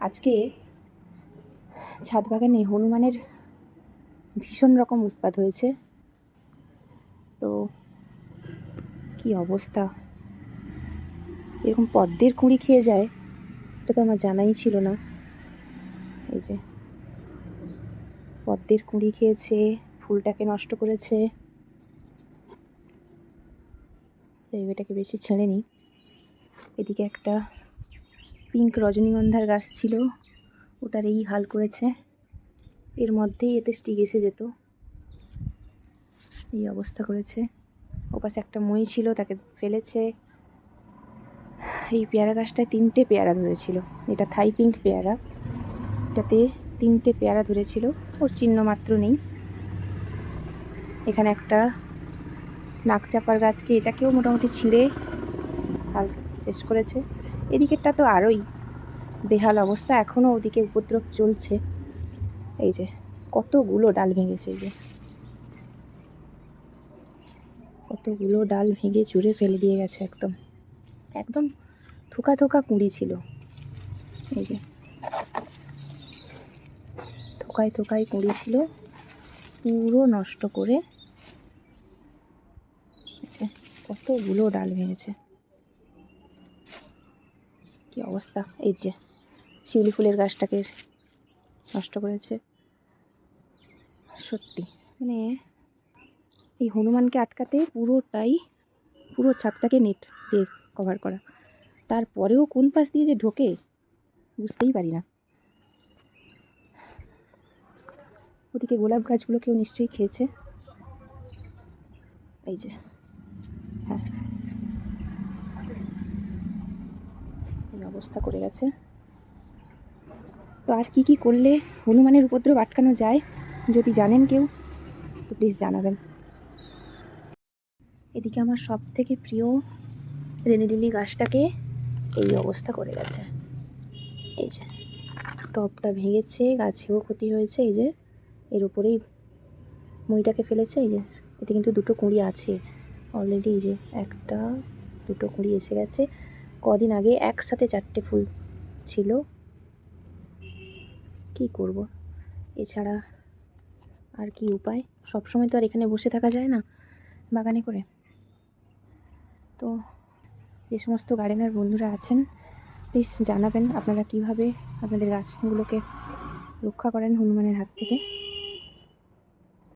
আজকে ছাদ বাগানে হনুমানের ভীষণ রকম উৎপাত হয়েছে। তো কি অবস্থা? এরকম পদ্মের কুঁড়ি খেয়ে যায়, এটা তো আমার জানাই ছিল না। এই যে পদ্মের কুঁড়ি খেয়েছে, ফুলটাকে নষ্ট করেছে। এটাকে বেশি ছেড়ে নিই। এদিকে একটা পিঙ্ক রজনীগন্ধার গাছ ছিল, ওটার এই হাল করেছে। এর মধ্যেই এতে স্টিক এসে যেত। এই অবস্থা করেছে। ওপাশে একটা মই ছিল, তাকে ফেলেছে। এই পেয়ারা গাছটায় তিনটে পেয়ারা ধরেছিল। এটা থাই পিঙ্ক পেয়ারা। এটাতে তিনটে পেয়ারা ধরেছিল। ওর চিহ্ন মাত্র নেই। এখানে একটা নাকচাপার গাছকে এটাকেও মোটামুটি ছিঁড়ে হাল শেষ করেছে। এদিকেরটা তো আরোই। বেহাল অবস্থা, এখনও ওদিকে উপদ্রব চলছে। এই যে, কতগুলো ডাল ভেঙেছে এই যে। কতগুলো ডাল ভেঙে চুরে ফেলে দিয়ে গেছে একদম। একদম থোকা থোকা কুঁড়ি ছিল। এই যে, থোকায় থোকায় কুঁড়ি ছিল। পুরো নষ্ট করে কতগুলো ডাল ভেঙেছে। কি অবস্থা? এই যে, শিউলি ফুলের গাছটাকে নষ্ট করেছে। সত্যি মানে এই হনুমানকে আটকাতে পুরোটাই, পুরো ছাদটাকে নেট দিয়ে কভার করা। তারপরেও কোন পাশ দিয়ে যে ঢোকে, বুঝতেই পারি না। ওদিকে গোলাপ গাছগুলোকেও নিশ্চয়ই খেয়েছে। এই যে হ্যাঁ। এই অবস্থা করে গেছে। তো আর কি কি করলে হনুমানের উপদ্রব আটকানো যায়, যদি জানেন কেউ, তো প্লিজ জানাবেন। এদিকে আমার সব থেকে প্রিয় রেনিলিলি গাছটাকে এই অবস্থা করে গেছে। এই যে, টপটা ভেঙেছে, গাছেও ক্ষতি হয়েছে, এই যে, এর উপরেই মইটাকে ফেলেছে, এই যে, এতে কিন্তু দুটো কুঁড়ি আছে। অলরেডি এই যে একটা, দুটো কুঁড়ি এসে গেছে। কদিন আগে একসাথে চারটে ফুল ছিল। কি করব? এছাড়া আর কি উপায়? সব সময় তো আর এখানে বসে থাকা যায় না বাগানে করে। তো যে সমস্ত গার্ডেনার বন্ধুরা আছেন প্লিজ জানাবেন আপনারা কীভাবে আপনাদের গাছগুলোকে রক্ষা করেন হনুমানের হাত থেকে।